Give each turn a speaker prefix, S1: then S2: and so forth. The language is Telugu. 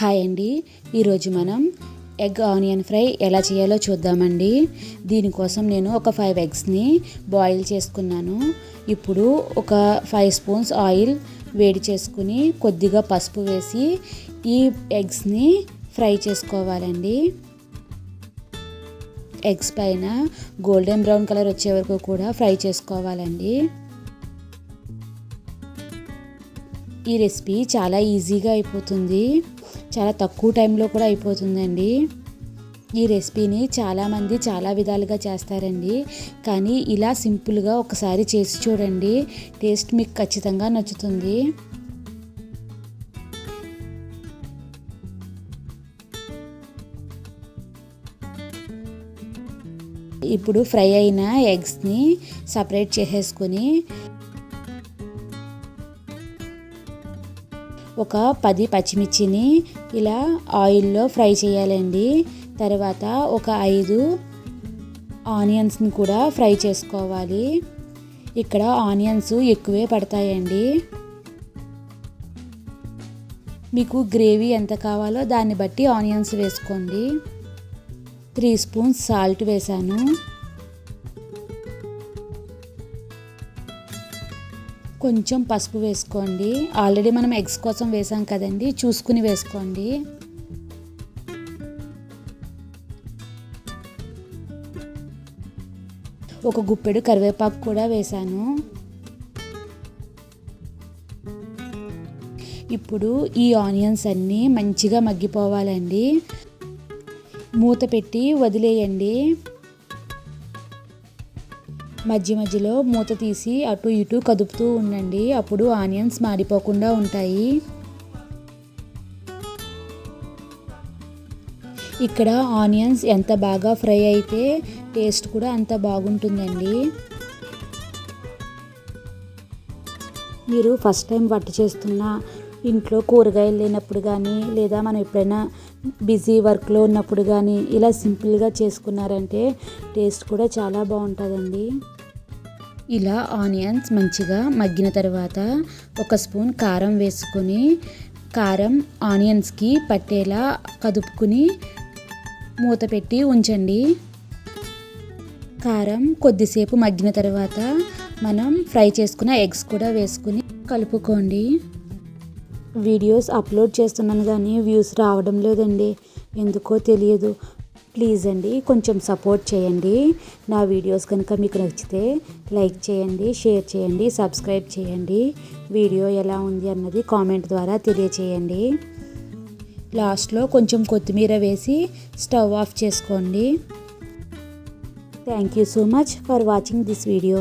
S1: హాయ్ అండి. ఈరోజు మనం ఎగ్ ఆనియన్ ఫ్రై ఎలా చేయాలో చూద్దామండి. దీనికోసం నేను ఒక ఫైవ్ ఎగ్స్ని బాయిల్ చేసుకున్నాను. ఇప్పుడు ఒక ఫైవ్ స్పూన్స్ ఆయిల్ వేడి చేసుకుని కొద్దిగా పసుపు వేసి ఈ ఎగ్స్ని ఫ్రై చేసుకోవాలండి. ఎగ్స్ పైన గోల్డెన్ బ్రౌన్ కలర్ వచ్చే వరకు కూడా ఫ్రై చేసుకోవాలండి. ఈ రెసిపీ చాలా ఈజీగా అయిపోతుంది. చాలా తక్కువ టైంలో కూడా అయిపోతుందండి. ఈ రెసిపీని చాలామంది చాలా విధాలుగా చేస్తారండి. కానీ ఇలా సింపుల్గా ఒకసారి చేసి చూడండి. టేస్ట్ మీకు ఖచ్చితంగా నచ్చుతుంది. ఇప్పుడు ఫ్రై అయిన ఎగ్స్ని సపరేట్ చేసేసుకొని ఒక పది పచ్చిమిర్చిని ఇలా ఆయిల్లో ఫ్రై చేయాలండి. తర్వాత ఒక ఐదు ఆనియన్స్ని కూడా ఫ్రై చేసుకోవాలి. ఇక్కడ ఆనియన్స్ ఎక్కువే పడతాయండి. మీకు గ్రేవీ ఎంత కావాలో దాన్ని బట్టి ఆనియన్స్ వేసుకోండి. త్రీ స్పూన్స్ సాల్ట్ వేసాను కొంచెం పసుపు వేసుకోండి. ఆల్రెడీ మనం ఎగ్స్ కోసం వేసాం కదండి. చూసుకుని వేసుకోండి. ఒక గుప్పెడు కరివేపాకు కూడా వేసాను. ఇప్పుడు ఈ ఆనియన్స్ అన్నీ మంచిగా మగ్గిపోవాలండి. మూత పెట్టి వదిలేయండి. మధ్య మధ్యలో మూత తీసి అటు ఇటు కదుపుతూ ఉండండి. అప్పుడు ఆనియన్స్ మాడిపోకుండా ఉంటాయి. ఇక్కడ ఆనియన్స్ ఎంత బాగా ఫ్రై అయితే టేస్ట్ కూడా అంత బాగుంటుందండి. మీరు ఫస్ట్ టైం వంట చేస్తున్న ఇంట్లో కూరగాయలు లేనప్పుడు కానీ లేదా మనం ఎప్పుడైనా బిజీ వర్క్లో ఉన్నప్పుడు కానీ ఇలా సింపుల్గా చేసుకున్నారంటే టేస్ట్ కూడా చాలా బాగుంటుందండి. ఇలా ఆనియన్స్ మంచిగా మగ్గిన తర్వాత ఒక స్పూన్ కారం వేసుకొని కారం ఆనియన్స్కి పట్టేలా కదుపుకుని మూత పెట్టి ఉంచండి. కారం కొద్దిసేపు మగ్గిన తర్వాత మనం ఫ్రై చేసుకున్న ఎగ్స్ కూడా వేసుకుని కలుపుకోండి. వీడియోస్ అప్లోడ్ చేస్తున్నాను కానీ వ్యూస్ రావడం లేదండి. ఎందుకో తెలియదు. ప్లీజ్ అండి కొంచెం సపోర్ట్ చేయండి. నా వీడియోస్ కనుక మీకు నచ్చితే లైక్ చేయండి షేర్ చేయండి సబ్స్క్రైబ్ చేయండి. వీడియో ఎలా ఉంది అన్నది కామెంట్ ద్వారా తెలియచేయండి. లాస్ట్లో కొంచెం కొత్తిమీర వేసి స్టవ్ ఆఫ్ చేసుకోండి. Thank you so much for watching this video.